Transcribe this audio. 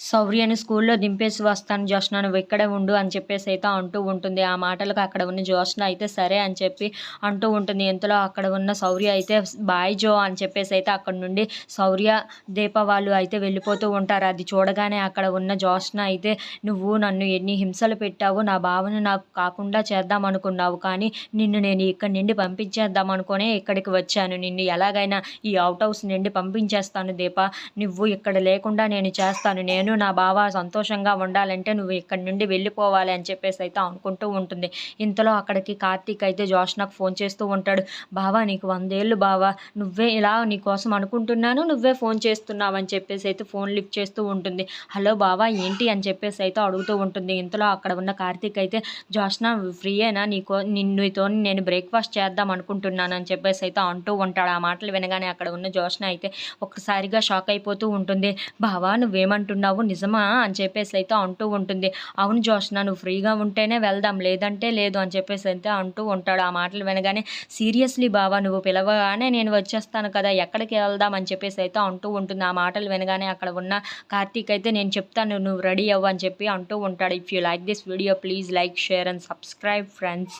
శౌర్యని స్కూల్లో దింపేసి వస్తాను జోష్న నువ్వు ఇక్కడే ఉండు అని చెప్పేసి అయితే అంటూ ఉంటుంది. ఆ మాటలకు అక్కడ ఉన్న జోష్న అయితే సరే అని చెప్పి అంటూ ఉంటుంది. ఇంతలో అక్కడ ఉన్న శౌర్య అయితే బాయ్ జో అని చెప్పేసి అయితే అక్కడ నుండి శౌర్య దీప వాళ్ళు అయితే వెళ్ళిపోతూ ఉంటారు. అది చూడగానే అక్కడ ఉన్న జోష్న అయితే నువ్వు నన్ను ఎన్ని హింసలు పెట్టావు నా భావన నాకు కాకుండా చేద్దాం అనుకున్నావు కానీ నిన్ను నేను ఇక్కడి నుండి పంపించేద్దాం అనుకునే ఇక్కడికి వచ్చాను. నిన్ను ఎలాగైనా ఈ అవుట్ హౌస్ నుండి పంపించేస్తాను దీప. నువ్వు ఇక్కడ లేకుండా నేను చేస్తాను. నేను నా బావ సంతోషంగా ఉండాలంటే నువ్వు ఇక్కడి నుండి వెళ్ళిపోవాలి అని చెప్పేసి అయితే అనుకుంటూ ఉంటుంది. ఇంతలో అక్కడికి కార్తీక్ అయితే జోష్నకు ఫోన్ చేస్తూ ఉంటాడు. బావా నీకు వందేళ్ళు బావా. నువ్వే ఇలా నీకోసం అనుకుంటున్నాను నువ్వే ఫోన్ చేస్తున్నావు అని చెప్పేసి అయితే ఫోన్ లిఫ్ట్ చేస్తూ ఉంటుంది. హలో బావా ఏంటి అని చెప్పేసి అయితే అడుగుతూ ఉంటుంది. ఇంతలో అక్కడ ఉన్న కార్తీక్ అయితే జోష్నా ఫ్రీయేనా? నీకో నిన్నుతో నేను బ్రేక్ఫాస్ట్ చేద్దాం అనుకుంటున్నాను అని చెప్పేసి అయితే అంటూ ఉంటాడు. ఆ మాటలు వినగానే అక్కడ ఉన్న జోష్న అయితే ఒక్కసారిగా షాక్ అయిపోతూ ఉంటుంది. బావా నువ్వేమంటున్నావు? నిజమా అని చెప్పేసి అయితే అంటూ ఉంటుంది. అవును జోష్న నువ్వు ఫ్రీగా ఉంటేనే వెళ్దాం లేదంటే లేదు అని చెప్పేసి అయితే అంటూ ఉంటాడు. ఆ మాటలు వినగానే సీరియస్లీ బావా నువ్వు పిలవగానే నేను వచ్చేస్తాను కదా ఎక్కడికి వెళ్దాం? అని చెప్పేసి అయితే అంటూ ఉంటుంది. ఆ మాటలు వినగానే అక్కడ ఉన్న కార్తీక్ అయితే నేను చెప్తాను నువ్వు రెడీ అవ్వు అని చెప్పి అంటూ ఉంటాడు. If you like this video please like share and subscribe friends